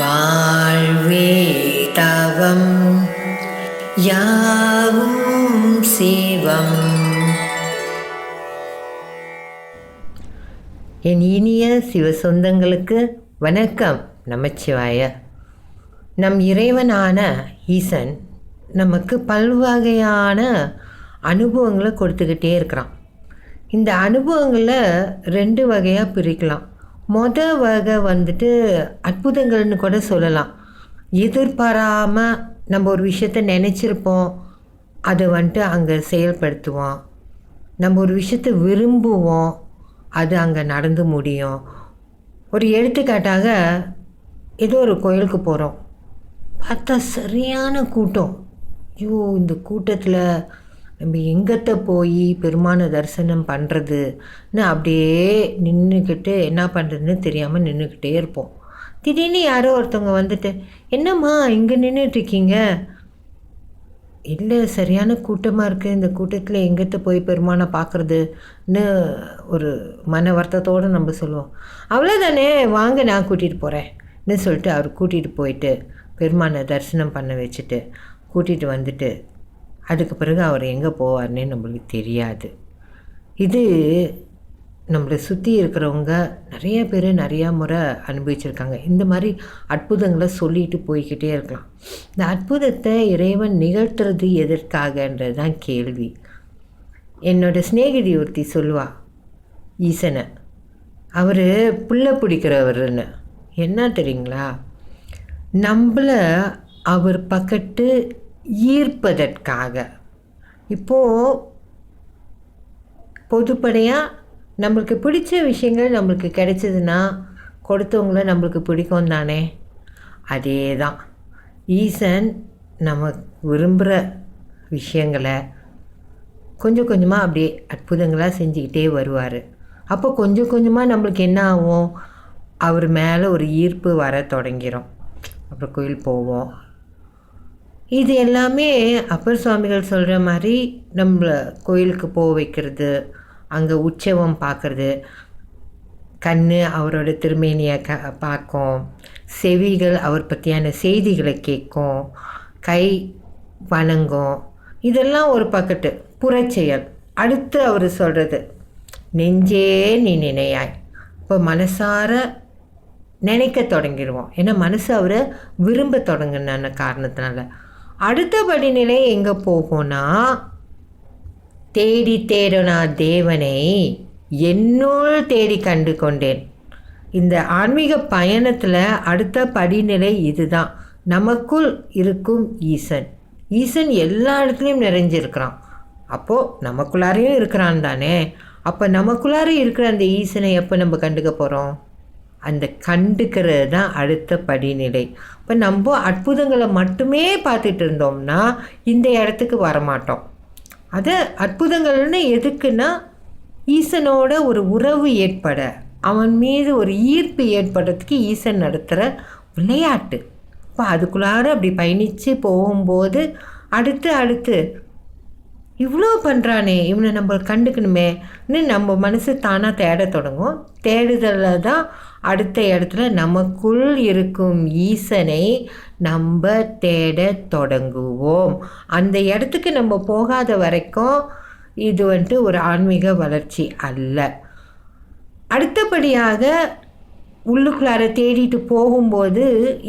வாழ்வே தவம் யாவும் சிவம். என் இனிய சிவ சொந்தங்களுக்கு வணக்கம் நமச்சிவாய. நம் இறைவனான ஈசன் நமக்கு பல்வகையான அனுபவங்களை கொடுத்துக்கிட்டே இருக்கிறான். இந்த அனுபவங்களை ரெண்டு வகையாக பிரிக்கலாம். மொத வகை வந்துட்டு அற்புதங்கள்னு கூட சொல்லலாம். எதிர்பாராமல் நம்ம ஒரு விஷயத்த நினச்சிருப்போம். அதை வந்துட்டு அங்கே செயல்படுத்துவோம். நம்ம ஒரு விஷயத்தை விரும்புவோம். அது அங்கே நடந்து முடியும். ஒரு எடுத்துக்காட்டாக ஏதோ ஒரு கோயிலுக்கு போகிறோம் பார்த்தா சரியான கூட்டம். ஐயோ இந்த கூட்டத்தில் நம்ம எங்கிட்ட போய் பெருமான தரிசனம் பண்ணுறதுன்னு அப்படியே நின்றுக்கிட்டு என்ன பண்ணுறதுன்னு தெரியாமல் நின்றுக்கிட்டே இருப்போம். திடீர்னு யாரோ ஒருத்தவங்க வந்துட்டு என்னம்மா இங்கே நின்றுட்டுருக்கீங்க இல்லை சரியான கூட்டமாக இருக்குது இந்த கூட்டத்தில் எங்கிட்ட போய் பெருமானை பார்க்குறதுன்னு ஒரு மன வருத்தத்தோடு நம்ம சொல்லுவோம். அவ்வளோதானே வாங்க நான் கூட்டிகிட்டு போகிறேன்னு சொல்லிட்டு அவர் கூட்டிகிட்டு போயிட்டு பெருமானை தரிசனம் பண்ண வச்சுட்டு கூட்டிகிட்டு வந்துட்டு அதுக்கு பிறகு அவர் எங்கே போவார்னே நம்மளுக்கு தெரியாது. இது நம்மளை சுற்றி இருக்கிறவங்க நிறைய பேர் நிறையா முறை அனுபவிச்சிருக்காங்க. இந்த மாதிரி அற்புதங்களை சொல்லிட்டு போய்கிட்டே இருக்கலாம். இந்த அற்புதத்தை இறைவன் நிகழ்த்துறது எதற்காகன்றது தான் கேள்வி. என்னோடய சிநேகிதி ஒருத்தி சொல்லுவா ஈசனை அவர் புள்ள பிடிக்கிறவர்னு என்ன தெரியுங்களா? நம்மளை அவர் பக்கத்து ஈர்ப்பதற்காக. இப்போது பொதுப்படையாக நம்மளுக்கு பிடிச்ச விஷயங்கள் நம்மளுக்கு கிடைச்சதுன்னா கொடுத்தவங்கள நம்மளுக்கு பிடிக்கும் தானே? அதே தான் ஈசன் நம்ம விரும்புகிற விஷயங்களை கொஞ்சம் கொஞ்சமாக அப்படியே அற்புதங்களாக செஞ்சுக்கிட்டே வருவார். அப்போ கொஞ்சம் கொஞ்சமாக நம்மளுக்கு என்ன ஆகும்? அவர் மேலே ஒரு ஈர்ப்பு வர தொடங்கிடும் அப்புறம் கோயில் போவோம். இது எல்லாமே அப்பர் சுவாமிகள் சொல்கிற மாதிரி நம்மளை கோயிலுக்கு போக வைக்கிறது அங்கே உற்சவம் பார்க்குறது கண் அவரோட திருமேனியை க பார்க்கும் செவிகள் அவர் பற்றியான செய்திகளை கேட்கும் கை வணங்கும் இதெல்லாம் ஒரு பக்கத்து புறச்செயல். அடுத்து அவர் சொல்கிறது நெஞ்சே நீ நினையாய். இப்போ மனசார நினைக்க தொடங்கிடுவோம். ஏன்னா மனசு அவரை விரும்ப தொடங்கின காரணத்தினால. அடுத்த படிநிலை எங்கே போகும்னா தேடி தேடனா தேவனை என்னுள் தேடி கண்டு கொண்டேன் இந்த ஆன்மீக பயணத்தில் அடுத்த படிநிலை இதுதான். நமக்குள் இருக்கும் ஈசன். ஈசன் எல்லா இடத்துலையும் நிறைஞ்சிருக்கிறான். அப்போது நமக்குள்ளாரையும் இருக்கிறான் தானே? அப்போ நமக்குள்ளார இருக்கிற அந்த ஈசனை எப்போ நம்ம கண்டுக்க போகிறோம் அந்த கண்டுக்கிறது தான் அடுத்த படிநிலை. இப்போ நம்ம அற்புதங்களை மட்டுமே பார்த்துட்டு இருந்தோம்னா இந்த இடத்துக்கு வரமாட்டோம். அது அற்புதங்கள்னு எதுக்குன்னா ஈசனோட ஒரு உறவு ஏற்பட அவன் மீது ஒரு ஈர்ப்பு ஏற்படுறதுக்கு ஈசன் நடத்துகிற விளையாட்டு. இப்போ அதுக்குள்ளார அப்படி பயணித்து போகும்போது அடுத்து அடுத்து இவ்வளோ பண்ணுறானே இவனை நம்ம கண்டுக்கணுமேன்னு நம்ம மனசு தானாக தேட தொடங்கும். தேடுதலில் தான் அடுத்த இடத்துல நமக்குள் இருக்கும் ஈசனை நம்ம தேட தொடங்குவோம். அந்த இடத்துக்கு நம்ம போகாத வரைக்கும் இது வந்துட்டு ஒரு ஆன்மீக வளர்ச்சி அல்ல. அடுத்தபடியாக உள்ளுக்குள்ளார தேடிட்டு போகும்போது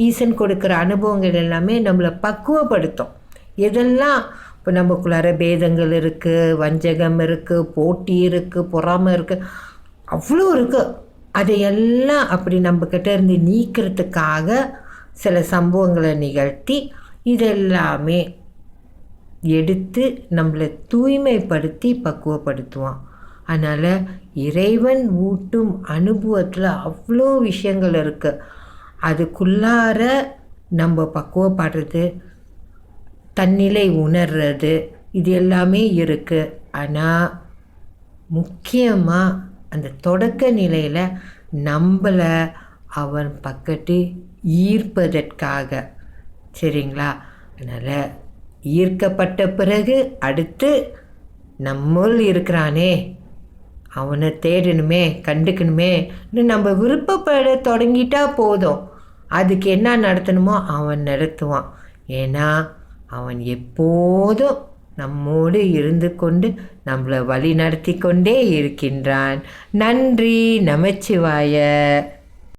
ஈசன் கொடுக்குற அனுபவங்கள் எல்லாமே நம்மளை பக்குவப்படுத்தும். எதெல்லாம் இப்போ நமக்குள்ளார பேதங்கள் இருக்குது வஞ்சகம் இருக்குது போட்டி இருக்குது பொறாமை இருக்குது அவ்வளோ இருக்குது அதையெல்லாம் அப்படி நம்மக்கிட்ட இருந்து நீக்கிறதுக்காக சில சம்பவங்களை நிகழ்த்தி இதெல்லாமே எடுத்து நம்மளை தூய்மைப்படுத்தி பக்குவப்படுத்துவான். அதனால் இறைவன் ஊட்டும் அனுபவத்தில் அவ்வளோ விஷயங்கள் இருக்குது அதுக்குள்ளார நம்ம பக்குவப்படுறது தன்னிலை உணர்றது. இது எல்லாமே இருக்குது ஆனால் முக்கியமாக அந்த தொடக்க நிலையில் நம்மளை அவன் பக்கத்து ஈர்ப்பதற்காக. சரிங்களா? அதனால் ஈர்க்கப்பட்ட பிறகு அடுத்து நம்மள் இருக்கிறானே. அவனை தேடணுமே கண்டுக்கணுமே நம்ம விருப்பப்பட தொடங்கிட்டா போதும். அதுக்கு என்ன நடத்தணுமோ அவன் நடத்துவான். ஏன்னா அவன் எப்போதும் நம்மோடு இருந்து கொண்டு நம்மளை வழி நடத்தி கொண்டே இருக்கின்றான். நன்றி நமச்சிவாய.